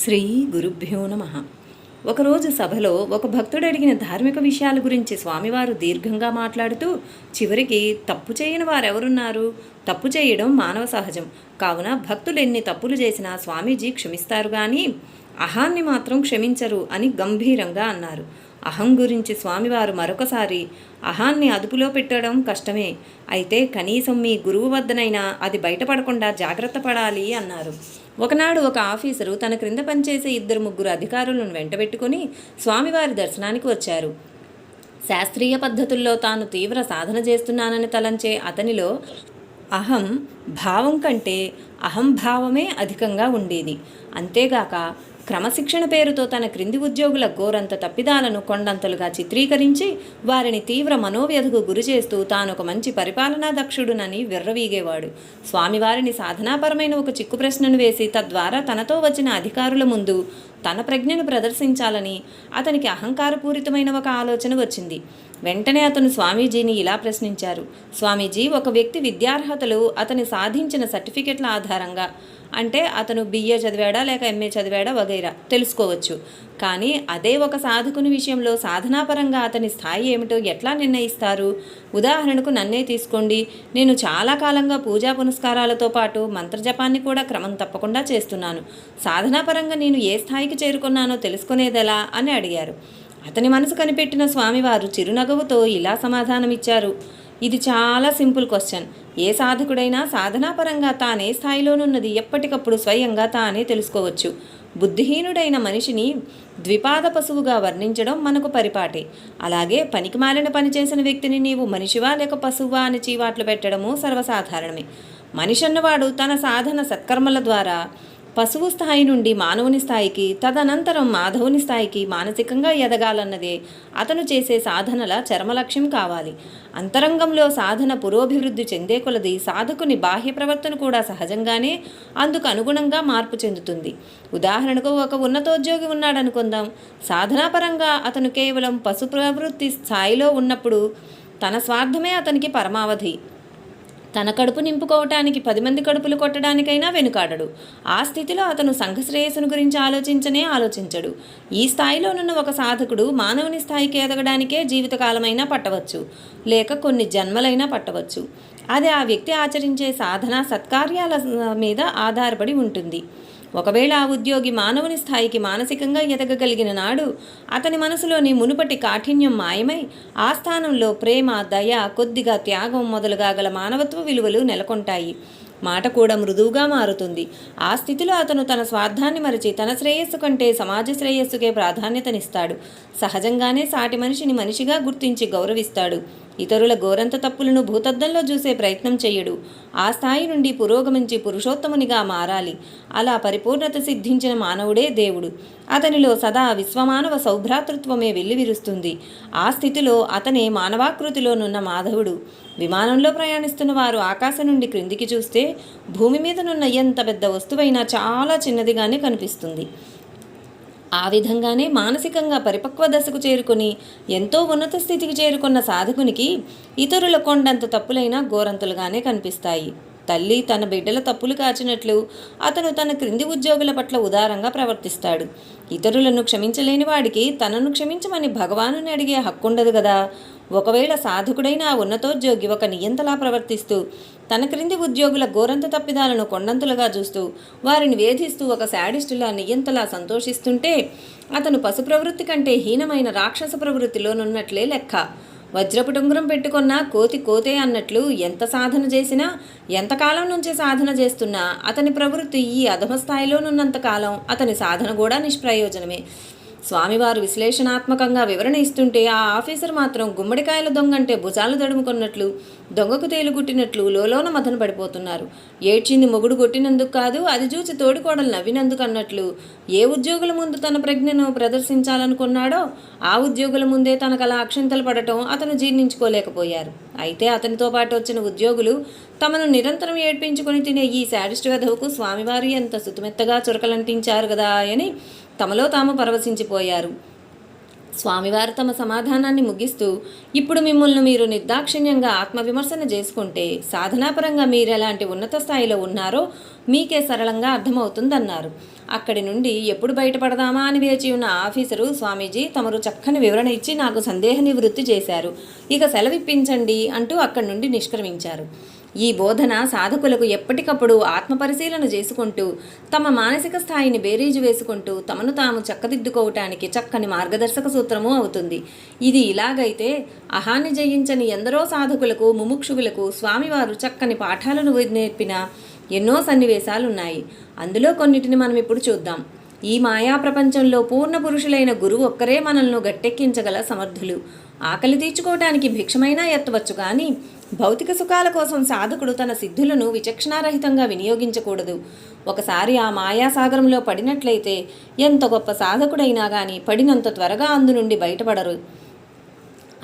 శ్రీ గురుభ్యో నమ. ఒకరోజు సభలో ఒక భక్తుడు అడిగిన ధార్మిక విషయాల గురించి స్వామివారు దీర్ఘంగా మాట్లాడుతూ చివరికి తప్పు చేయని వారెవరున్నారు? తప్పు చేయడం మానవ సహజం. కావున భక్తులు ఎన్ని తప్పులు చేసినా స్వామీజీ క్షమిస్తారు కానీ అహాన్ని మాత్రం క్షమించరు అని గంభీరంగా అన్నారు. అహం గురించి స్వామివారు మరొకసారి అహాన్ని అదుపులో పెట్టడం కష్టమే. అయితే కనీసం మీ గురువు వద్దనైనా అది బయటపడకుండా జాగ్రత్త పడాలి అన్నారు. ఒకనాడు ఒక ఆఫీసరు తన క్రింద పనిచేసే ఇద్దరు ముగ్గురు అధికారులను వెంటబెట్టుకుని స్వామివారి దర్శనానికి వచ్చారు. శాస్త్రీయ పద్ధతుల్లో తాను తీవ్ర సాధన చేస్తున్నానని తలంచే అతనిలో అహం భావం కంటే అహంభావమే అధికంగా ఉండేది. అంతేగాక క్రమశిక్షణ పేరుతో తన క్రింది ఉద్యోగుల ఘోరంత తప్పిదాలను కొండంతలుగా చిత్రీకరించి వారిని తీవ్ర మనోవ్యధకు గురి చేస్తూ తాను ఒక మంచి పరిపాలనా దక్షుడునని విర్రవీగేవాడు. స్వామివారిని సాధనాపరమైన ఒక చిక్కు ప్రశ్నను వేసి తద్వారా తనతో వచ్చిన అధికారుల ముందు తన ప్రజ్ఞను ప్రదర్శించాలని అతనికి అహంకారపూరితమైన ఒక ఆలోచన వచ్చింది. వెంటనే అతను స్వామీజీని ఇలా ప్రశ్నించారు. స్వామీజీ ఒక వ్యక్తి విద్యార్హతలు అతని సాధించిన సర్టిఫికెట్ల ఆధారంగా అంటే అతను బిఏ చదివాడా లేక ఎంఏ చదివాడా వగైరా తెలుసుకోవచ్చు. కానీ అదే ఒక సాధకుని విషయంలో సాధనాపరంగా అతని స్థాయి ఏమిటో ఎట్లా నిర్ణయిస్తారు? ఉదాహరణకు నన్నే తీసుకోండి. నేను చాలా కాలంగా పూజా పునస్కారాలతో పాటు మంత్రజపాన్ని కూడా క్రమం తప్పకుండా చేస్తున్నాను. సాధనాపరంగా నేను ఏ స్థాయికి చేరుకున్నానో తెలుసుకునేదెలా అని అడిగారు. అతని మనసు కనిపెట్టిన స్వామివారు చిరునగవుతో ఇలా సమాధానమిచ్చారు. ఇది చాలా సింపుల్ క్వశ్చన్. ఏ సాధకుడైనా సాధనాపరంగా తానే స్థాయిలోనున్నది ఎప్పటికప్పుడు స్వయంగా తానే తెలుసుకోవచ్చు. బుద్ధిహీనుడైన మనిషిని ద్విపాద పశువుగా వర్ణించడం మనకు పరిపాటే. అలాగే పనికి మాలిన పని చేసిన వ్యక్తిని నీవు మనిషివా లేక పశువా అని చీవాట్లు పెట్టడము సర్వసాధారణమే. మనిషి అన్నవాడు తన సాధన సత్కర్మల ద్వారా పశువు స్థాయి నుండి మానవుని స్థాయికి తదనంతరం మాధవుని స్థాయికి మానసికంగా ఎదగాలన్నదే అతను చేసే సాధనల చర్మలక్ష్యం కావాలి. అంతరంగంలో సాధన పురోభివృద్ధి చెందే కొలది సాధకుని బాహ్య ప్రవర్తన కూడా సహజంగానే అందుకు అనుగుణంగా మార్పు చెందుతుంది. ఉదాహరణకు ఒక ఉన్నతోద్యోగి ఉన్నాడనుకుందాం. సాధనాపరంగా అతను కేవలం పశు ప్రవృత్తి స్థాయిలో ఉన్నప్పుడు తన స్వార్థమే అతనికి పరమావధి. తన కడుపు నింపుకోవటానికి పది మంది కడుపులు కొట్టడానికైనా వెనుకాడడు. ఆ స్థితిలో అతను సంఘశ్రేయస్సును గురించి ఆలోచించనే ఆలోచించడు. ఈ స్థాయిలోనున్న ఒక సాధకుడు మానవుని స్థాయికి ఎదగడానికే జీవితకాలమైనా పట్టవచ్చు. లేక కొన్ని జన్మలైనా పట్టవచ్చు. అది ఆ వ్యక్తి ఆచరించే సాధన సత్కార్యాల మీద ఆధారపడి ఉంటుంది. ఒకవేళ ఆ ఉద్యోగి మానవుని స్థాయికి మానసికంగా ఎదగగలిగిన నాడు అతని మనసులోని మునుపటి కాఠిన్యం మాయమై ఆ స్థానంలో ప్రేమ దయ కొద్దిగా త్యాగం మొదలుగా గల మానవత్వ విలువలు నెలకొంటాయి. మాట కూడా మృదువుగా మారుతుంది. ఆ స్థితిలో అతను తన స్వార్థాన్ని మరచి తన శ్రేయస్సు కంటే సమాజ శ్రేయస్సుకే ప్రాధాన్యతనిస్తాడు. సహజంగానే సాటి మనిషిని మనిషిగా గుర్తించి గౌరవిస్తాడు. ఇతరుల గోరంత తప్పులను భూతద్దంలో చూసే ప్రయత్నం చేయడు. ఆ స్థాయి నుండి పురోగమించి పురుషోత్తమునిగా మారాలి. అలా పరిపూర్ణత సిద్ధించిన మానవుడే దేవుడు. అతనిలో సదా విశ్వమానవ సౌభ్రాతృత్వమే వెల్లివిరుస్తుంది. ఆ స్థితిలో అతనే మానవాకృతిలోనున్న మాధవుడు. విమానంలో ప్రయాణిస్తున్న వారు ఆకాశం నుండి క్రిందికి చూస్తే భూమి మీదనున్న ఎంత పెద్ద వస్తువైనా చాలా చిన్నదిగానే కనిపిస్తుంది. ఆ విధంగానే మానసికంగా పరిపక్వ దశకు చేరుకొని ఎంతో ఉన్నత స్థితికి చేరుకున్న సాధకునికి ఇతరుల కొండంత తప్పులైనా గోరంతులుగానే కనిపిస్తాయి. తల్లి తన బిడ్డల తప్పులు కాచినట్లు అతను తన క్రింది ఉద్యోగుల పట్ల ఉదారంగా ప్రవర్తిస్తాడు. ఇతరులను క్షమించలేని వాడికి తనను క్షమించమని భగవానుని అడిగే హక్కుండదు కదా. ఒకవేళ సాధకుడైన ఆ ఉన్నతోద్యోగి ఒక నియంతలా ప్రవర్తిస్తూ తన క్రింది ఉద్యోగుల ఘోరంత తప్పిదాలను కొండంతులుగా చూస్తూ వారిని వేధిస్తూ ఒక శాడిస్టులా నియంతలా సంతోషిస్తుంటే అతను పశు ప్రవృత్తి కంటే హీనమైన రాక్షస ప్రవృత్తిలోనున్నట్లే లెక్క. వజ్రపుటుంగురం పెట్టుకున్న కోతి కోతే అన్నట్లు ఎంత సాధన చేసినా ఎంతకాలం నుంచి సాధన చేస్తున్నా అతని ప్రవృత్తి ఈ అధమ స్థాయిలోనున్నంత కాలం అతని సాధన కూడా నిష్ప్రయోజనమే. స్వామివారు విశ్లేషణాత్మకంగా వివరణ ఇస్తుంటే ఆ ఆఫీసర్ మాత్రం గుమ్మడికాయల దొంగంటే భుజాలు దడుముకున్నట్లు దొంగకు తేలుగుట్టినట్లు లోలోన మదన పడిపోతున్నారు. ఏడ్చింది మొగుడు కొట్టినందుకు కాదు అది చూసి తోడుకోడలు నవ్వినందుకు అన్నట్లు ఏ ఉద్యోగుల ముందు తన ప్రజ్ఞను ప్రదర్శించాలనుకున్నాడో ఆ ఉద్యోగుల ముందే తనకు అలా అక్షంతలు పడటం అతను జీర్ణించుకోలేకపోయారు. అయితే అతనితో పాటు వచ్చిన ఉద్యోగులు తమను నిరంతరం ఏడ్పించుకొని తినే ఈ శాడిస్ట్ వెధవుకు స్వామివారు ఎంత సుతుమెత్తగా చురకలంటించారు కదా అని తమలో తాము పరవశించిపోయారు. స్వామివారు తమ సమాధానాన్ని ముగిస్తూ ఇప్పుడు మిమ్మల్ని మీరు నిర్దాక్షిణ్యంగా ఆత్మవిమర్శన చేసుకుంటే సాధనాపరంగా మీరు ఎలాంటి ఉన్నత స్థాయిలో ఉన్నారో మీకే సరళంగా అర్థమవుతుందన్నారు. అక్కడి నుండి ఎప్పుడు బయటపడదామా అని వేచి ఉన్న ఆఫీసరు స్వామీజీ తమరు చక్కని వివరణ ఇచ్చి నాకు సందేహ నివృత్తి చేశారు. ఇక సెలవిప్పించండి అంటూ అక్కడి నుండి నిష్క్రమించారు. ఈ బోధన సాధకులకు ఎప్పటికప్పుడు ఆత్మపరిశీలన చేసుకుంటూ తమ మానసిక స్థాయిని బేరీజు వేసుకుంటూ తమను తాము చక్కదిద్దుకోవటానికి చక్కని మార్గదర్శక సూత్రము అవుతుంది. ఇది ఇలాగైతే అహాన్ని జయించని ఎందరో సాధకులకు ముముక్షువులకు స్వామివారు చక్కని పాఠాలను నేర్పిన ఎన్నో సన్నివేశాలున్నాయి. అందులో కొన్నిటిని మనం ఇప్పుడు చూద్దాం. ఈ మాయా ప్రపంచంలో పూర్ణ పురుషులైన గురువు ఒక్కరే మనల్ని గట్టెక్కించగల సమర్థులు. ఆకలి తీర్చుకోవటానికి భిక్షమైనా ఎత్తవచ్చు కానీ భౌతిక సుఖాల కోసం సాధకుడు తన సిద్ధులను విచక్షణారహితంగా వినియోగించకూడదు. ఒకసారి ఆ మాయాసాగరంలో పడినట్లయితే ఎంత గొప్ప సాధకుడైనా కానీ పడినంత త్వరగా అందు నుండి బయటపడరు.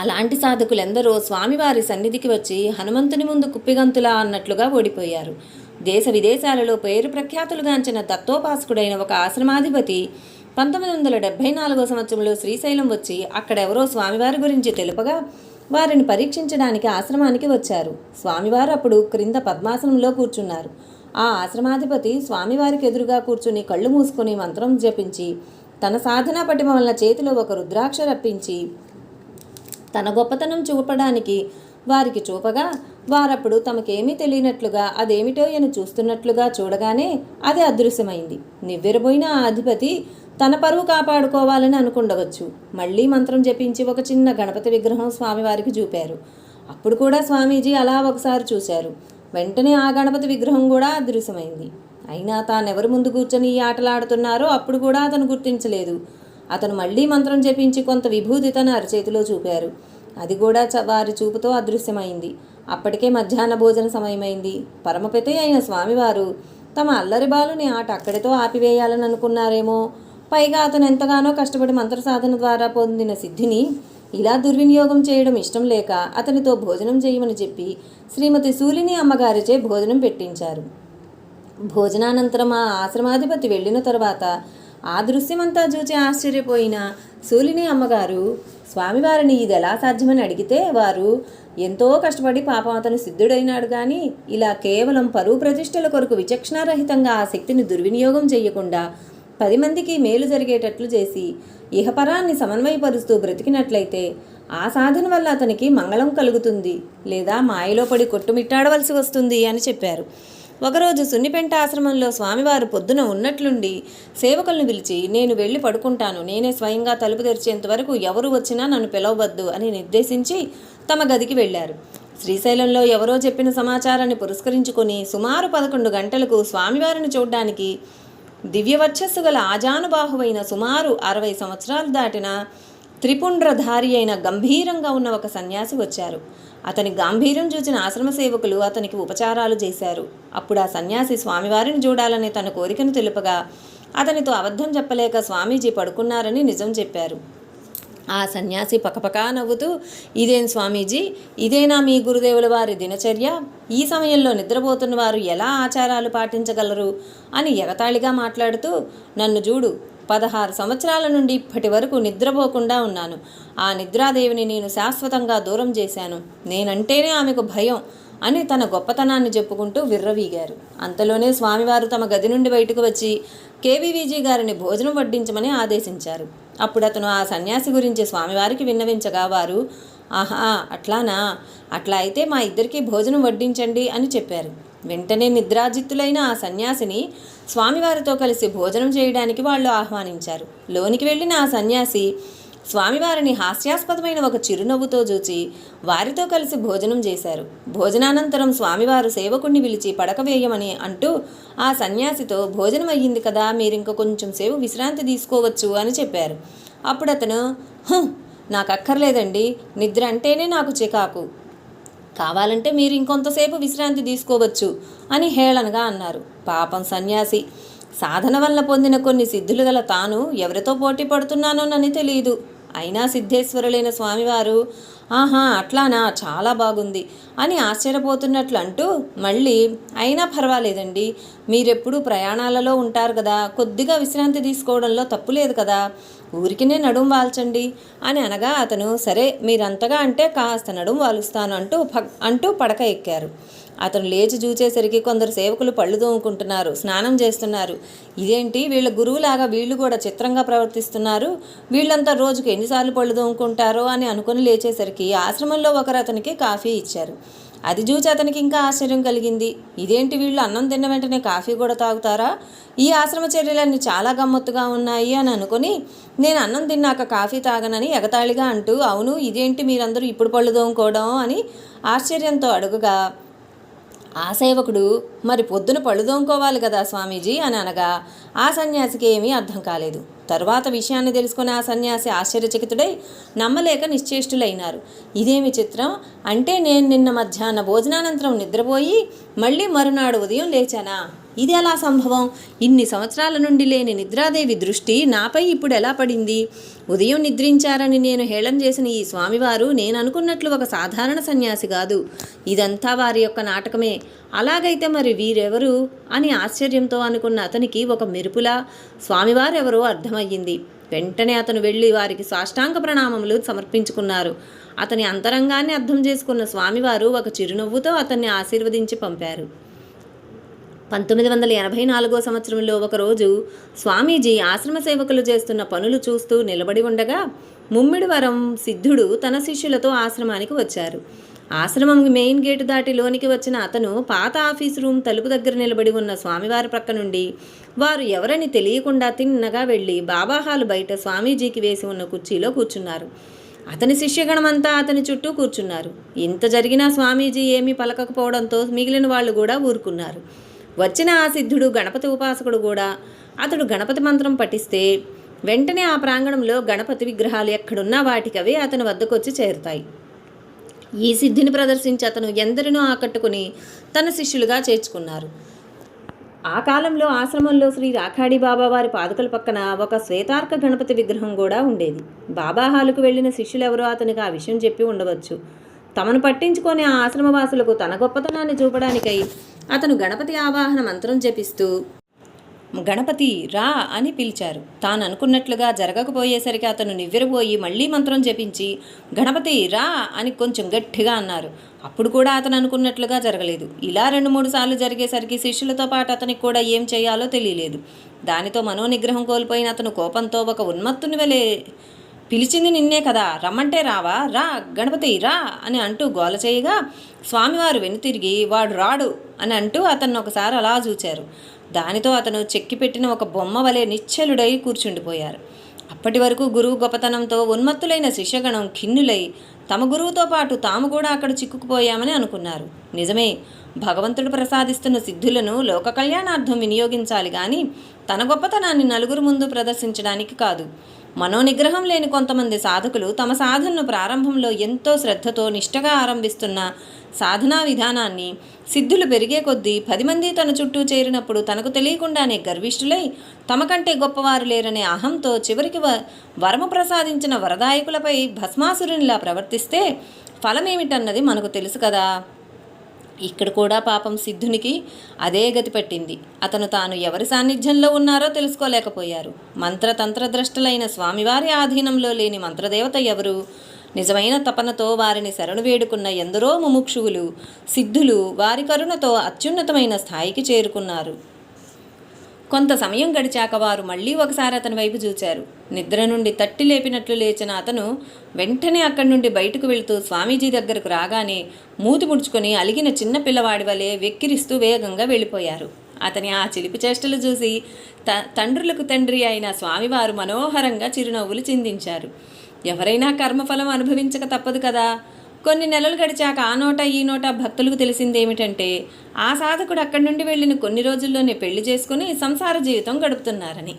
అలాంటి సాధకులెందరో స్వామివారి సన్నిధికి వచ్చి హనుమంతుని ముందు కుప్పిగంతులా అన్నట్లుగా ఓడిపోయారు. దేశ విదేశాలలో పేరు ప్రఖ్యాతులుగాంచిన దత్తోపాసకుడైన ఒక ఆశ్రమాధిపతి పంతొమ్మిది వందల డెబ్భై నాలుగో సంవత్సరంలో శ్రీశైలం వచ్చి అక్కడెవరో స్వామివారి గురించి తెలుపగా వారిని పరీక్షించడానికి ఆశ్రమానికి వచ్చారు. స్వామివారు అప్పుడు క్రింద పద్మాసనంలో కూర్చున్నారు. ఆ ఆశ్రమాధిపతి స్వామివారికి ఎదురుగా కూర్చుని కళ్ళు మూసుకొని మంత్రం జపించి తన సాధనా పటిమ వలన చేతిలో ఒక రుద్రాక్ష రప్పించి తన గొప్పతనం చూపడానికి వారికి చూపగా వారప్పుడు తమకేమీ తెలియనట్లుగా అదేమిటో అని చూస్తున్నట్లుగా చూడగానే అది అదృశ్యమైంది. నివ్వెరబోయిన ఆ అధిపతి తన పరువు కాపాడుకోవాలని అనుకుండవచ్చు. మళ్ళీ మంత్రం జపించి ఒక చిన్న గణపతి విగ్రహం స్వామివారికి చూపారు. అప్పుడు కూడా స్వామీజీ అలా ఒకసారి చూశారు. వెంటనే ఆ గణపతి విగ్రహం కూడా అదృశ్యమైంది. అయినా తానెవరి ముందు కూర్చొని ఈ ఆటలాడుతున్నారో అప్పుడు కూడా అతను గుర్తించలేదు. అతను మళ్ళీ మంత్రం జపించి కొంత విభూతి తన అరచేతిలో చూపారు. అది కూడా చ- వారి చూపుతో అదృశ్యమైంది. అప్పటికే మధ్యాహ్న భోజన సమయమైంది. పరమపితే అయిన స్వామివారు తమ అల్లరి బాలుని ఆట అక్కడితో ఆపివేయాలని అనుకున్నారేమో పైగా అతను ఎంతగానో కష్టపడి మంత్ర సాధన ద్వారా పొందిన సిద్ధిని ఇలా దుర్వినియోగం చేయడం ఇష్టం లేక అతనితో భోజనం చేయమని చెప్పి శ్రీమతి శూలిని అమ్మగారిచే భోజనం పెట్టించారు. భోజనానంతరం ఆ ఆశ్రమాధిపతి వెళ్ళిన తర్వాత ఆ దృశ్యమంతా చూచి ఆశ్చర్యపోయిన శూలిని అమ్మగారు స్వామివారిని ఇది ఎలా సాధ్యమని అడిగితే వారు ఎంతో కష్టపడి పాపం అతను సిద్ధుడైనాడు కానీ ఇలా కేవలం పరువు ప్రతిష్టల కొరకు విచక్షణారహితంగా ఆ శక్తిని దుర్వినియోగం చేయకుండా పది మందికి మేలు జరిగేటట్లు చేసి ఇహపరాన్ని సమన్వయపరుస్తూ బ్రతికినట్లయితే ఆ సాధన వల్ల అతనికి మంగళం కలుగుతుంది లేదా మాయలో పడి కొట్టుమిట్టాడవలసి వస్తుంది అని చెప్పారు. ఒకరోజు సున్నిపెంట ఆశ్రమంలో స్వామివారు పొద్దున ఉన్నట్లుండి సేవకులను పిలిచి నేను వెళ్ళి పడుకుంటాను. నేనే స్వయంగా తలుపు తెరిచేంత వరకు ఎవరు వచ్చినా నన్ను పిలవవద్దు అని నిర్దేశించి తమ గదికి వెళ్ళారు. శ్రీశైలంలో ఎవరో చెప్పిన సమాచారాన్ని పురస్కరించుకొని సుమారు పదకొండు గంటలకు స్వామివారిని చూడ్డానికి దివ్యవర్చస్సు గల ఆజానుబాహువైన సుమారు అరవై సంవత్సరాలు దాటిన త్రిపుండ్రధారి అయిన గంభీరంగా ఉన్న ఒక సన్యాసి వచ్చారు. అతని గాంభీర్యం చూసిన ఆశ్రమ సేవకులు అతనికి ఉపచారాలు చేశారు. అప్పుడు ఆ సన్యాసి స్వామివారిని చూడాలనే తన కోరికను తెలుపగా అతనితో అబద్ధం చెప్పలేక స్వామీజీ పడుకున్నారని నిజం చెప్పారు. ఆ సన్యాసి పకపకా నవ్వుతూ ఇదేం స్వామీజీ ఇదేనా మీ గురుదేవుల వారి దినచర్య? ఈ సమయంలో నిద్రపోతున్న వారు ఎలా ఆచారాలు పాటించగలరు? అని ఎగతాళిగా మాట్లాడుతూ నన్ను చూడు పదహారు సంవత్సరాల నుండి ఇప్పటి వరకు నిద్రపోకుండా ఉన్నాను. ఆ నిద్రాదేవిని నేను శాశ్వతంగా దూరం చేశాను. నేనంటేనే ఆమెకు భయం అని తన గొప్పతనాన్ని చెప్పుకుంటూ విర్రవీగారు. అంతలోనే స్వామివారు తమ గది నుండి బయటకు వచ్చి కేవీవీజీ గారిని భోజనం వడ్డించమని ఆదేశించారు. అప్పుడు అతను ఆ సన్యాసి గురించి స్వామివారికి విన్నవించగా వారు ఆహా అట్లానా? అట్లా అయితే మా ఇద్దరికి భోజనం వడ్డించండి అని చెప్పారు. వెంటనే నిద్రాజిత్తులైన ఆ సన్యాసిని స్వామివారితో కలిసి భోజనం చేయడానికి వాళ్ళు ఆహ్వానించారు. లోనికి వెళ్ళిన ఆ సన్యాసి స్వామివారిని హాస్యాస్పదమైన ఒక చిరునవ్వుతో చూచి వారితో కలిసి భోజనం చేశారు. భోజనానంతరం స్వామివారు సేవకుణ్ణి పిలిచి పడక వేయమని అంటూ ఆ సన్యాసితో భోజనం అయ్యింది కదా మీరు ఇంక కొంచెం సేపు విశ్రాంతి తీసుకోవచ్చు అని చెప్పారు. అప్పుడు అతను నాకు అక్కర్లేదండి నిద్ర అంటేనే నాకు చికాకు. కావాలంటే మీరు ఇంకొంతసేపు విశ్రాంతి తీసుకోవచ్చు అని హేళనగా అన్నారు. పాపం సన్యాసి సాధన వల్ల పొందిన కొన్ని సిద్ధులు గల తాను ఎవరితో పోటీ పడుతున్నానోనని తెలియదు అయినా సిద్ధేశ్వరులైన స్వామివారు ఆహా అట్లానా? చాలా బాగుంది అని ఆశ్చర్యపోతున్నట్లు అంటూ మళ్ళీ? అయినా పర్వాలేదండి. మీరెప్పుడు ప్రయాణాలలో ఉంటారు కదా కొద్దిగా విశ్రాంతి తీసుకోవడంలో తప్పు లేదు కదా. ఊరికినే నడుం వాల్చండి అని అనగా అతను సరే మీరంతగా అంటే కాస్త నడుం వాలుస్తాను అంటూ ప- అంటూ పడక ఎక్కారు. అతను లేచి చూచేసరికి కొందరు సేవకులు పళ్ళు తోముకుంటున్నారు స్నానం చేస్తున్నారు. ఇదేంటి? వీళ్ళ గురువులాగా వీళ్ళు కూడా చిత్రంగా ప్రవర్తిస్తున్నారు. వీళ్ళంతా రోజుకు ఎన్నిసార్లు పళ్ళు తోముకుంటారో అని అనుకుని లేచేసరికి ఆశ్రమంలో ఒకరు అతనికి కాఫీ ఇచ్చారు. అది చూచి అతనికి ఇంకా ఆశ్చర్యం కలిగింది. ఇదేంటి? వీళ్ళు అన్నం తిన్న వెంటనే కాఫీ కూడా తాగుతారా? ఈ ఆశ్రమ చర్యలన్నీ చాలా గమ్మత్తుగా ఉన్నాయి అని అనుకుని నేను అన్నం తిన్నాక కాఫీ తాగనని ఎగతాళిగా అంటూ అవును ఇదేంటి మీరందరూ ఇప్పుడు పళ్ళు తోముకోవడం అని ఆశ్చర్యంతో అడుగుగా ఆ సేవకుడు మరి పొద్దున పళ్ళు దోముకోవాలి కదా స్వామీజీ అని అనగా ఆ సన్యాసికి ఏమీ అర్థం కాలేదు. తరువాత విషయాన్ని తెలుసుకుని ఆ సన్యాసి ఆశ్చర్యచకితుడై నమ్మలేక నిశ్చేష్టులైనారు. ఇదేమి చిత్రం? అంటే నేను నిన్న మధ్యాహ్న భోజనానంతరం నిద్రపోయి మళ్ళీ మరునాడు ఉదయం లేచానా? ఇది ఎలా సంభవం? ఇన్ని సంవత్సరాల నుండి లేని నిద్రాదేవి దృష్టి నాపై ఇప్పుడు ఎలా పడింది? ఉదయం నిద్రించారని నేను హేళన చేసిన ఈ స్వామివారు నేను అనుకున్నట్లు ఒక సాధారణ సన్యాసి కాదు. ఇదంతా వారి యొక్క నాటకమే. అలాగైతే మరి వీరెవరు? అని ఆశ్చర్యంతో అనుకున్న అతనికి ఒక మెరుపులా స్వామివారెవరో అర్థమయ్యింది. వెంటనే అతను వెళ్ళి వారికి సాష్టాంగ ప్రణామములు సమర్పించుకున్నారు. అతని అంతరంగాన్ని అర్థం చేసుకున్న స్వామివారు ఒక చిరునవ్వుతో అతన్ని ఆశీర్వదించి పంపారు. పంతొమ్మిది వందల ఎనభై నాలుగో సంవత్సరంలో ఒకరోజు స్వామీజీ ఆశ్రమ సేవకులు చేస్తున్న పనులు చూస్తూ నిలబడి ఉండగా ముమ్మిడివరం సిద్ధుడు తన శిష్యులతో ఆశ్రమానికి వచ్చారు. ఆశ్రమం మెయిన్ గేటు దాటి లోనికి వచ్చిన అతను పాత ఆఫీస్ రూమ్ తలుపు దగ్గర నిలబడి ఉన్న స్వామివారి ప్రక్క నుండి వారు ఎవరని తెలియకుండా తిన్నగా వెళ్ళి బాబాహాలు బయట స్వామీజీకి వేసి ఉన్న కుర్చీలో కూర్చున్నారు. అతని శిష్యగణమంతా అతని చుట్టూ కూర్చున్నారు. ఇంత జరిగినా స్వామీజీ ఏమీ పలకకపోవడంతో మిగిలిన వాళ్ళు కూడా ఊరుకున్నారు. వచ్చిన ఆ సిద్ధుడు గణపతి ఉపాసకుడు కూడా. అతడు గణపతి మంత్రం పఠిస్తే వెంటనే ఆ ప్రాంగణంలో గణపతి విగ్రహాలు ఎక్కడున్నా వాటికవే అతని వద్దకొచ్చి చేరుతాయి. ఈ సిద్ధిని ప్రదర్శించి అతను ఎందరినో ఆకట్టుకుని తన శిష్యులుగా చేర్చుకున్నారు. ఆ కాలంలో ఆశ్రమంలో శ్రీ రాఖాడి బాబా వారి పాదుకల పక్కన ఒక శ్వేతార్క గణపతి విగ్రహం కూడా ఉండేది. బాబా హాలుకు వెళ్ళిన శిష్యులెవరో అతనికి ఆ విషయం చెప్పి ఉండవచ్చు. తమను పట్టించుకొని ఆ ఆశ్రమవాసులకు తన గొప్పతనాన్ని చూపడానికై అతను గణపతి ఆవాహన మంత్రం జపిస్తూ గణపతి రా అని పిలిచారు. తాను అనుకున్నట్లుగా జరగకపోయేసరికి అతను నివ్వెరపోయి మళ్ళీ మంత్రం జపించి గణపతి రా అని కొంచెం గట్టిగా అన్నారు. అప్పుడు కూడా అతను అనుకున్నట్లుగా జరగలేదు. ఇలా రెండు మూడు సార్లు జరిగేసరికి శిష్యులతో పాటు అతనికి కూడా ఏం చేయాలో తెలియలేదు. దానితో మనోనిగ్రహం కోల్పోయిన అతను కోపంతో ఒక ఉన్మత్తుని వెలే పిలిచింది నిన్నే కదా రమ్మంటే రావా? రా గణపతి రా అని అంటూ గోల చేయగా స్వామివారు వెనుతిరిగి వాడు రాడు అని అంటూ అతన్ని ఒకసారి అలా చూచారు. దానితో అతను చెక్కి పెట్టిన ఒక బొమ్మ వలె నిశ్చలుడై కూర్చుండిపోయారు. అప్పటి వరకు గురువు గొప్పతనంతో ఉన్మత్తులైన శిష్యగణం ఖిన్నులై తమ గురువుతో పాటు తాము కూడా అక్కడ చిక్కుకుపోయామని అనుకున్నారు. నిజమే భగవంతుడు ప్రసాదిస్తున్న సిద్ధులను లోక కళ్యాణార్థం వినియోగించాలి కానీ తన గొప్పతనాన్ని నలుగురు ముందు ప్రదర్శించడానికి కాదు. మనోనిగ్రహం లేని కొంతమంది సాధకులు తమ సాధనను ప్రారంభంలో ఎంతో శ్రద్ధతో నిష్టగా ఆరంభిస్తున్న సాధనా విధానాన్ని సిద్ధులు పెరిగే కొద్దీ పది మంది తన చుట్టూ చేరినప్పుడు తనకు తెలియకుండానే గర్విష్ఠులై తమకంటే గొప్పవారు లేరనే అహంతో చివరికి వ వరము ప్రసాదించిన వరదాయకులపై భస్మాసురునిలా ప్రవర్తిస్తే ఫలమేమిటన్నది మనకు తెలుసు కదా. ఇక్కడ కూడా పాపం సిద్ధునికి అదే గతి పట్టింది. అతను తాను ఎవరి సాన్నిధ్యంలో ఉన్నారో తెలుసుకోలేకపోయారు. మంత్రతంత్రద్రష్టలైన స్వామివారి ఆధీనంలో లేని మంత్రదేవత ఎవరు? నిజమైన తపనతో వారిని శరణు వేడుకున్న ఎందరో ముముక్షువులు సిద్ధులు వారి కరుణతో అత్యున్నతమైన స్థాయికి చేరుకున్నారు. కొంత సమయం గడిచాక వారు మళ్ళీ ఒకసారి అతని వైపు చూచారు. నిద్ర నుండి తట్టి లేపినట్లు లేచిన అతను వెంటనే అక్కడి నుండి బయటకు వెళుతూ స్వామీజీ దగ్గరకు రాగానే మూతి ముడుచుకొని అలిగిన చిన్న పిల్లవాడి వలె వెక్కిరిస్తూ వేగంగా వెళ్ళిపోయారు. అతని ఆ చిలిపి చేష్టలు చూసి త తండ్రులకు తండ్రి అయిన స్వామివారు మనోహరంగా చిరునవ్వులు చిందించారు. ఎవరైనా కర్మఫలం అనుభవించక తప్పదు కదా. కొన్ని నెలలు గడిచాక ఆ నోట ఈ నోట భక్తులకు తెలిసిందేమిటంటే ఆ సాధకుడు అక్కడి నుండి వెళ్ళిన కొన్ని రోజుల్లోనే పెళ్ళి చేసుకుని సంసార జీవితం గడుపుతున్నారని.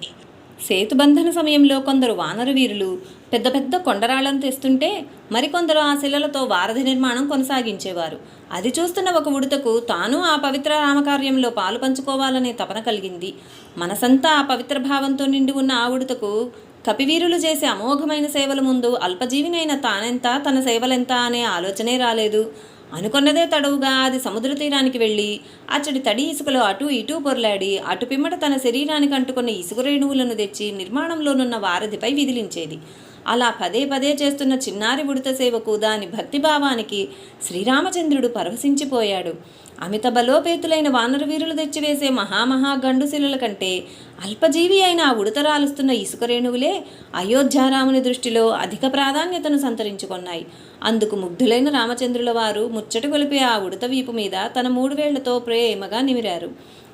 సేతుబంధన సమయంలో కొందరు వానర వీరులు పెద్ద పెద్ద కొండరాళ్ళను తెస్తుంటే మరికొందరు ఆ శిలలతో వారధి నిర్మాణం కొనసాగించేవారు. అది చూస్తున్న ఒక ఉడతకు తాను ఆ పవిత్ర రామకార్యంలో పాలు పంచుకోవాలనే తపన కలిగింది. మనసంతా ఆ పవిత్ర భావంతో నిండి ఉన్న ఆ ఉడతకు కపివీరులు చేసే అమోఘమైన సేవల ముందు అల్పజీవినైన తానెంత తన సేవలెంత అనే ఆలోచనే రాలేదు. అనుకున్నదే తడవుగా అది సముద్ర తీరానికి వెళ్ళి అచ్చడి తడి ఇసుకలో అటు ఇటు పొరలాడి అటు పిమ్మట తన శరీరానికి అంటుకున్న ఇసుక రేణువులను తెచ్చి నిర్మాణంలోనున్న వారధిపై విదిలించేది. అలా పదే పదే చేస్తున్న చిన్నారి ఉడత సేవకు దాని భక్తిభావానికి శ్రీరామచంద్రుడు పరవశించిపోయాడు. అమిత బలోపేతులైన వానరవీరులు తెచ్చివేసే మహామహా గండుశిలుల కంటే అల్పజీవి అయిన ఆ ఉడతరాలుస్తున్న ఇసుక రేణువులే అయోధ్యారాముని దృష్టిలో అధిక ప్రాధాన్యతను సంతరించుకొన్నాయి. అందుకు ముగ్ధులైన రామచంద్రుల వారు ముచ్చట కొలిపే ఆ ఉడత వీపు మీద తన మూడు వేళ్ళతో ప్రేమగా నిమిరారు.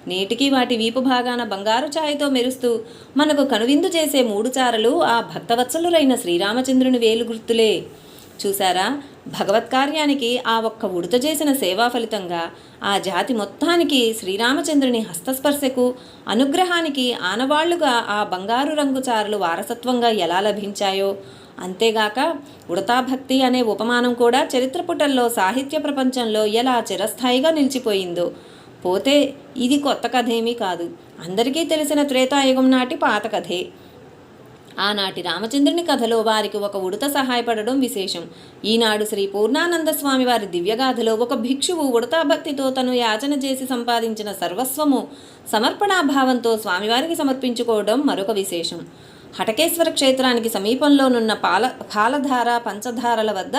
నేటికి వాటి వీపు భాగాన బంగారు ఛాయతో మెరుస్తూ మనకు కనువిందు చేసే మూడు చారలు ఆ భక్తవత్సలురైన శ్రీరామచంద్రుని వేలు గుర్తులే. చూసారా భగవత్కార్యానికి ఆ ఒక్క ఉడత చేసిన సేవా ఫలితంగా ఆ జాతి మొత్తానికి శ్రీరామచంద్రుని హస్తస్పర్శకు అనుగ్రహానికి ఆనవాళ్ళుగా ఆ బంగారు రంగు చారలు వారసత్వంగా ఎలా లభించాయో. అంతేగాక ఉడతాభక్తి అనే ఉపమానం కూడా చరిత్ర పుటల్లో సాహిత్య ప్రపంచంలో ఎలా చిరస్థాయిగా నిలిచిపోయిందో. పోతే ఇది కొత్త కథేమీ కాదు. అందరికీ తెలిసిన త్రేతాయుగం నాటి పాత కథే. ఆనాటి రామచంద్రుని కథలో వారికి ఒక ఉడత సహాయపడడం విశేషం. ఈనాడు శ్రీ పూర్ణానంద స్వామి వారి దివ్యగాథలో ఒక భిక్షువు ఉడతాభక్తితో తను యాచన చేసి సంపాదించిన సర్వస్వము సమర్పణాభావంతో స్వామివారికి సమర్పించుకోవడం మరొక విశేషం. హటకేశ్వర క్షేత్రానికి సమీపంలోనున్న పాల పాలధార పంచధారల వద్ద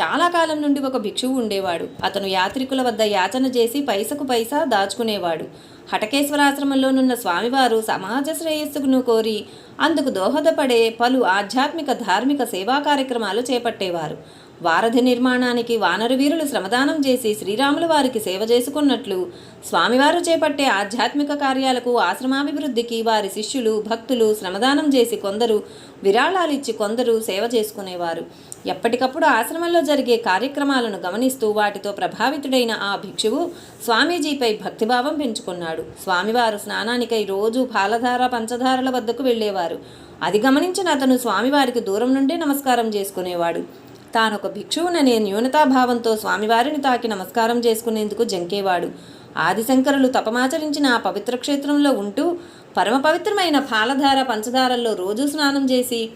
చాలా కాలం నుండి ఒక భిక్షువు ఉండేవాడు. అతను యాత్రికుల వద్ద యాచన చేసి పైసకు పైసా దాచుకునేవాడు. హటకేశ్వరాశ్రమంలోనున్న స్వామివారు సమాజ శ్రేయస్సును కోరి అందుకు దోహదపడే పలు ఆధ్యాత్మిక ధార్మిక సేవా కార్యక్రమాలు చేపట్టేవారు. వారధి నిర్మాణానికి వానరవీరులు శ్రమదానం చేసి శ్రీరాములు వారికి సేవ చేసుకున్నట్లు స్వామివారు చేపట్టే ఆధ్యాత్మిక కార్యాలకు ఆశ్రమాభివృద్ధికి వారి శిష్యులు భక్తులు శ్రమదానం చేసి కొందరు విరాళాలిచ్చి కొందరు సేవ చేసుకునేవారు. ఎప్పటికప్పుడు ఆశ్రమంలో జరిగే కార్యక్రమాలను గమనిస్తూ వాటితో ప్రభావితుడైన ఆ భిక్షువు స్వామీజీపై భక్తిభావం పెంచుకున్నాడు. స్వామివారు స్నానానికై రోజు పాలధార పంచదారల వద్దకు వెళ్ళేవారు. అది గమనించిన అతను స్వామివారికి దూరం నుండే నమస్కారం చేసుకునేవాడు. తానొక భిక్షువుననే న్యూనతాభావంతో స్వామివారిని తాకి నమస్కారం చేసుకునేందుకు జంకేవాడు. ఆదిశంకరులు తపమాచరించిన ఆ పవిత్ర క్షేత్రంలో ఉంటూ పరమ పవిత్రమైన పాలధార పంచదారల్లో రోజూ స్నానం చేసి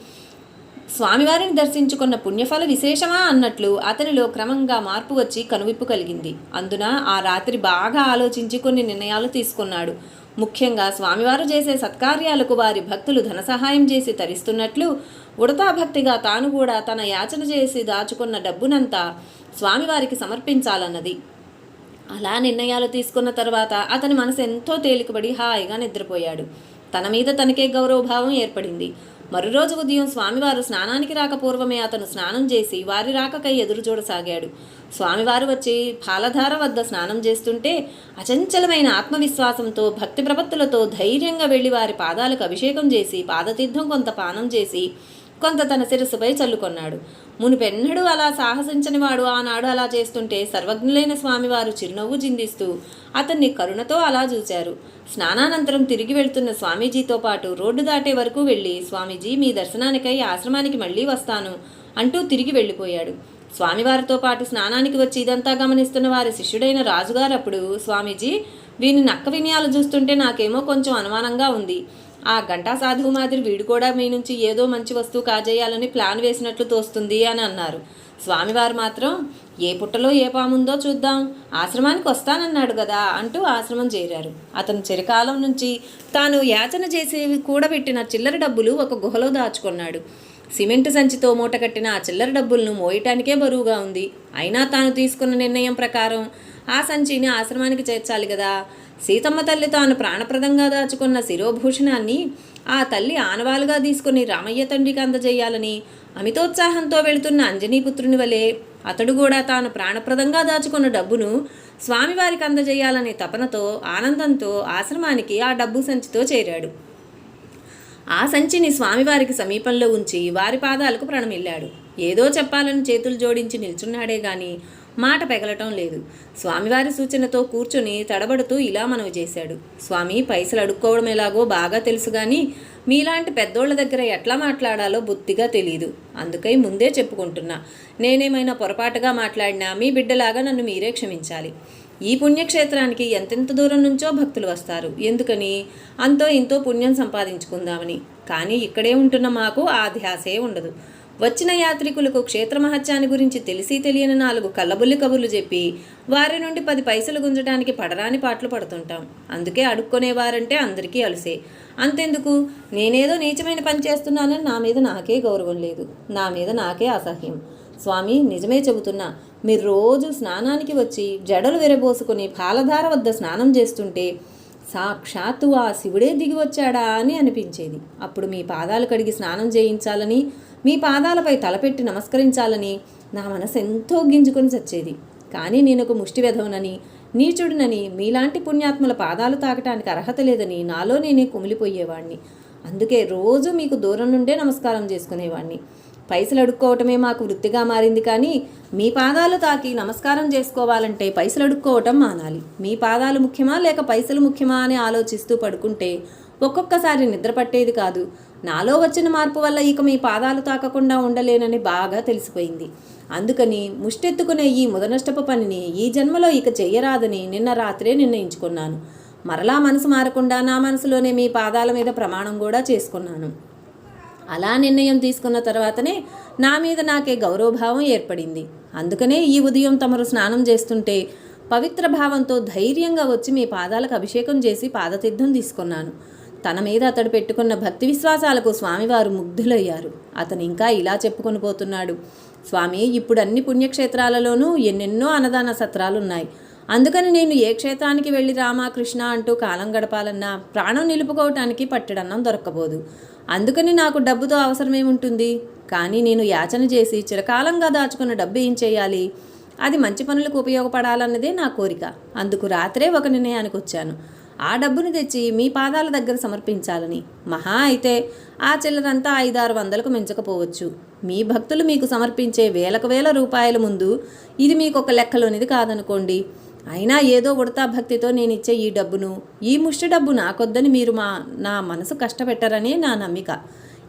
స్వామివారిని దర్శించుకున్న పుణ్యఫల విశేషమా అన్నట్లు అతనిలో క్రమంగా మార్పు వచ్చి కనువిప్పు కలిగింది. అందున ఆ రాత్రి బాగా ఆలోచించి కొన్ని నిర్ణయాలు తీసుకున్నాడు. ముఖ్యంగా స్వామివారు చేసే సత్కార్యాలకు వారి భక్తులు ధన సహాయం చేసి తరిస్తున్నట్లు ఉడతా భక్తిగా తాను కూడా తన యాచన చేసి దాచుకున్న డబ్బునంతా స్వామివారికి సమర్పించాలన్నది. అలా నిర్ణయాలు తీసుకున్న తర్వాత అతని మనసు ఎంతో తేలికబడి హాయిగా నిద్రపోయాడు. తన మీద తనకే గౌరవభావం ఏర్పడింది. మరురోజు ఉదయం స్వామివారు స్నానానికి రాక పూర్వమే అతను స్నానం చేసి వారి రాకకై ఎదురు చూడసాగాడు స్వామివారు వచ్చి పాలధార వద్ద స్నానం చేస్తుంటే అచంచలమైన ఆత్మవిశ్వాసంతో భక్తి ప్రపత్తులతో ధైర్యంగా వెళ్ళి వారి పాదాలకు అభిషేకం చేసి పాదతీర్థం కొంత పానం చేసి కొంత తన శిరస్సుపై చల్లుకొన్నాడు. మునిపెన్నడూ అలా సాహసించని వాడు ఆనాడు అలా చేస్తుంటే సర్వజ్ఞులైన స్వామివారు చిరునవ్వు చిందిస్తూ అతన్ని కరుణతో అలా చూశారు. స్నానానంతరం తిరిగి వెళ్తున్న స్వామీజీతో పాటు రోడ్డు దాటే వరకు వెళ్ళి స్వామీజీ మీ దర్శనానికై ఆశ్రమానికి మళ్ళీ వస్తాను అంటూ తిరిగి వెళ్ళిపోయాడు. స్వామివారితో పాటు స్నానానికి వచ్చి ఇదంతా గమనిస్తున్న వారి శిష్యుడైన రాజుగారు అప్పుడు స్వామీజీ వీని నక్క వినయాలు చూస్తుంటే నాకేమో కొంచెం అనుమానంగా ఉంది. ఆ గంటా సాధువు మాదిరి వీడు కూడా మీ నుంచి ఏదో మంచి వస్తువు కాజేయాలని ప్లాన్ వేసినట్లు తోస్తుంది అని అన్నారు. స్వామివారు మాత్రం ఏ పుట్టలో ఏ పాముందో చూద్దాం. ఆశ్రమానికి వస్తానన్నాడు కదా అంటూ ఆశ్రమం చేరారు. అతను చిరకాలం నుంచి తాను యాచన చేసి కూడబెట్టిన చిల్లర డబ్బులు ఒక గుహలో దాచుకున్నాడు. సిమెంట్ సంచితో మూట కట్టిన ఆ చిల్లర డబ్బులను మోయటానికే బరువుగా ఉంది. అయినా తాను తీసుకున్న నిర్ణయం ప్రకారం ఆ సంచిని ఆశ్రమానికి చేర్చాలి కదా సీతమ్మ తల్లి తాను ప్రాణప్రదంగా దాచుకున్న శిరోభూషణాన్ని ఆ తల్లి ఆనవాలుగా తీసుకుని రామయ్య తండ్రికి అందజేయాలని అమితోత్సాహంతో వెళుతున్న అంజనీపుత్రుని వలె అతడు కూడా తాను ప్రాణప్రదంగా దాచుకున్న డబ్బును స్వామివారికి అందజేయాలనే తపనతో ఆనందంతో ఆశ్రమానికి ఆ డబ్బు సంచితో చేరాడు. ఆ సంచిని స్వామివారికి సమీపంలో ఉంచి వారి పాదాలకు ప్రణమిల్లాడు. ఏదో చెప్పాలని చేతులు జోడించి నిల్చున్నాడే గాని మాట పెగలటం లేదు. స్వామివారి సూచనతో కూర్చుని తడబడుతూ ఇలా మనవి చేశాడు. స్వామి పైసలు అడుక్కోవడం ఎలాగో బాగా తెలుసు కానీ మీలాంటి పెద్దోళ్ళ దగ్గర ఎట్లా మాట్లాడాలో బుద్ధిగా తెలియదు అందుకై ముందే చెప్పుకుంటున్నా. నేనేమైనా పొరపాటుగా మాట్లాడినా మీ బిడ్డలాగా నన్ను మీరే క్షమించాలి. ఈ పుణ్యక్షేత్రానికి ఎంతెంత దూరం నుంచో భక్తులు వస్తారు. ఎందుకని? అంతో ఇంతో పుణ్యం సంపాదించుకుందామని. కానీ ఇక్కడే ఉంటున్న మాకు ఆ ధ్యాసే ఉండదు. వచ్చిన యాత్రికులకు క్షేత్ర మహత్యాన్ని గురించి తెలిసి తెలియని నాలుగు కళ్ళబుల్లి కబుర్లు చెప్పి వారి నుండి పది పైసలు గుంజడానికి పడరాని పాటలు పడుతుంటాం. అందుకే అడుక్కునేవారంటే అందరికీ అలసే. అంతెందుకు? నేనేదో నీచమైన పని చేస్తున్నానని నా మీద నాకే గౌరవం లేదు. నా మీద నాకే అసహ్యం. స్వామి నిజమే చెబుతున్నా. మీరు రోజు స్నానానికి వచ్చి జడలు విరబోసుకుని పాలధార వద్ద స్నానం చేస్తుంటే సాక్షాత్తు ఆ శివుడే దిగి వచ్చాడా అని అనిపించేది. అప్పుడు మీ పాదాలు కడిగి స్నానం చేయించాలని మీ పాదాలపై తలపెట్టి నమస్కరించాలని నా మనసు ఎంతో గింజుకొని చచ్చేది. కానీ నేను ఒక ముష్టి వెధవనని నీచుడినని మీలాంటి పుణ్యాత్మల పాదాలు తాకటానికి అర్హత లేదని నాలో నేనే కుమిలిపోయేవాడిని అందుకే రోజు మీకు దూరం నుండే నమస్కారం చేసుకునేవాడిని పైసలు అడుక్కోవటమే మాకు వృత్తిగా మారింది కానీ మీ పాదాలు తాకి నమస్కారం చేసుకోవాలంటే పైసలు అడుక్కోవటం మానాలి. మీ పాదాలు ముఖ్యమా లేక పైసలు ముఖ్యమా అని ఆలోచిస్తూ పడుకుంటే ఒక్కొక్కసారి నిద్ర పట్టేది కాదు. నాలో వచ్చిన మార్పు వల్ల ఇక మీ పాదాలు తాకకుండా ఉండలేనని బాగా తెలిసిపోయింది. అందుకని ముష్టెత్తుకునే ఈ ముదనష్టపు పనిని ఈ జన్మలో ఇక చెయ్యరాదని నిన్న రాత్రే నిర్ణయించుకున్నాను. మరలా మనసు మారకుండా నా మనసులోనే మీ పాదాల మీద ప్రమాణం కూడా చేసుకున్నాను. అలా నిర్ణయం తీసుకున్న తర్వాతనే నా మీద నాకే గౌరవభావం ఏర్పడింది. అందుకనే ఈ ఉదయం తమరు స్నానం చేస్తుంటే పవిత్ర భావంతో ధైర్యంగా వచ్చి మీ పాదాలకు అభిషేకం చేసి పాదతీర్థం తీసుకున్నాను. తన మీద అతడు పెట్టుకున్న భక్తి విశ్వాసాలకు స్వామివారు ముగ్ధులయ్యారు. అతను ఇంకా ఇలా చెప్పుకొని పోతున్నాడు. స్వామి ఇప్పుడు అన్ని పుణ్యక్షేత్రాలలోనూ ఎన్నెన్నో అన్నదాన సత్రాలున్నాయి. అందుకని నేను ఏ క్షేత్రానికి వెళ్ళి రామకృష్ణ అంటూ కాలం గడపాలన్నా ప్రాణం నిలుపుకోవటానికి పట్టడన్నం దొరకబోదు. అందుకని నాకు డబ్బుతో అవసరమేముంటుంది? కానీ నేను యాచన చేసి చిరకాలంగా దాచుకున్న డబ్బు ఏం చేయాలి? అది మంచి పనులకు ఉపయోగపడాలన్నదే నా కోరిక. అందుకు రాత్రే ఒక నిర్ణయానికి వచ్చాను. ఆ డబ్బును తెచ్చి మీ పాదాల దగ్గర సమర్పించాలని. మహా అయితే ఆ చిల్లరంతా ఐదారు వందలకు మించకపోవచ్చు. మీ భక్తులు మీకు సమర్పించే వేలకు వేల రూపాయల ముందు ఇది మీకు ఒక లెక్కలోనిది కాదనుకోండి. అయినా ఏదో ఉడతా భక్తితో నేను ఇచ్చే ఈ డబ్బును ఈ ముష్టి డబ్బు నాకొద్దని మీరు మా నా మనసు కష్టపెట్టరనే నా నమ్మిక.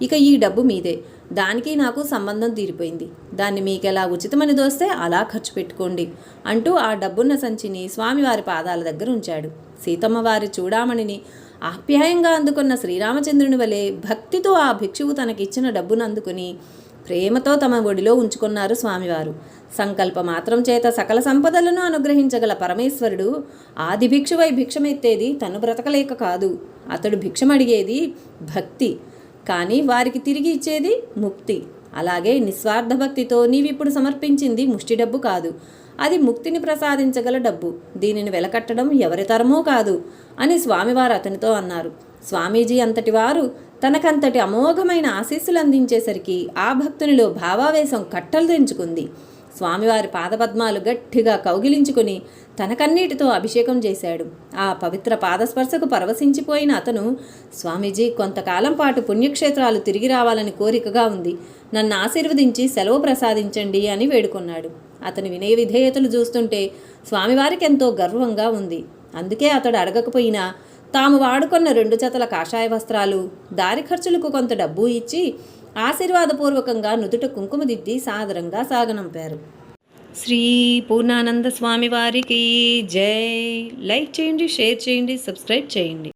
ఇక ఈ డబ్బు మీదే. దానికి నాకు సంబంధం తీరిపోయింది. దాన్ని మీకు ఎలా ఉచితమని దోస్తే అలా ఖర్చు పెట్టుకోండి అంటూ ఆ డబ్బున్న సంచిని స్వామివారి పాదాల దగ్గర ఉంచాడు. సీతమ్మ వారి చూడామణిని ఆప్యాయంగా అందుకున్న శ్రీరామచంద్రుని వలె భక్తితో ఆ భిక్షువు తనకిచ్చిన డబ్బును అందుకుని ప్రేమతో తమ ఒడిలో ఉంచుకున్నారు స్వామివారు. సంకల్ప మాత్రం చేత సకల సంపదలను అనుగ్రహించగల పరమేశ్వరుడు ఆది భిక్షువై భిక్షమెత్తేది తను బ్రతకలేక కాదు. అతడు భిక్షమడిగేది భక్తి. కానీ వారికి తిరిగి ఇచ్చేది ముక్తి. అలాగే నిస్వార్థ భక్తితో నీవిప్పుడు సమర్పించింది ముష్టి డబ్బు కాదు. అది ముక్తిని ప్రసాదించగల డబ్బు. దీనిని వెలకట్టడం ఎవరి తరమో కాదు అని స్వామివారు అతనితో అన్నారు. స్వామీజీ అంతటి వారు తనకంతటి అమోఘమైన ఆశీస్సులు అందించేసరికి ఆ భక్తునిలో భావావేశం కట్టలు తెంచుకుంది. స్వామివారి పాదపద్మాలు గట్టిగా కౌగిలించుకుని తన కన్నీటితో అభిషేకం చేశాడు. ఆ పవిత్ర పాదస్పర్శకు పరవశించిపోయిన అతను స్వామీజీ కొంతకాలం పాటు పుణ్యక్షేత్రాలు తిరిగి రావాలని కోరికగా ఉంది. నన్ను ఆశీర్వదించి సెలవు ప్రసాదించండి అని వేడుకున్నాడు. అతని వినయ విధేయతలు చూస్తుంటే స్వామివారికి ఎంతో గర్వంగా ఉంది. అందుకే అతడు అడగకపోయినా తాము వాడుకున్న రెండు జతల కాషాయ వస్త్రాలు దారి ఖర్చులకు కొంత డబ్బు ఇచ్చి ఆశీర్వాదపూర్వకంగా నుదుట కుంకుమదిద్ది సాదరంగా సాగనంపారు శ్రీ పూర్ణానంద స్వామి వారికి జై. లైక్ చేయండి షేర్ చేయండి సబ్స్క్రైబ్ చేయండి.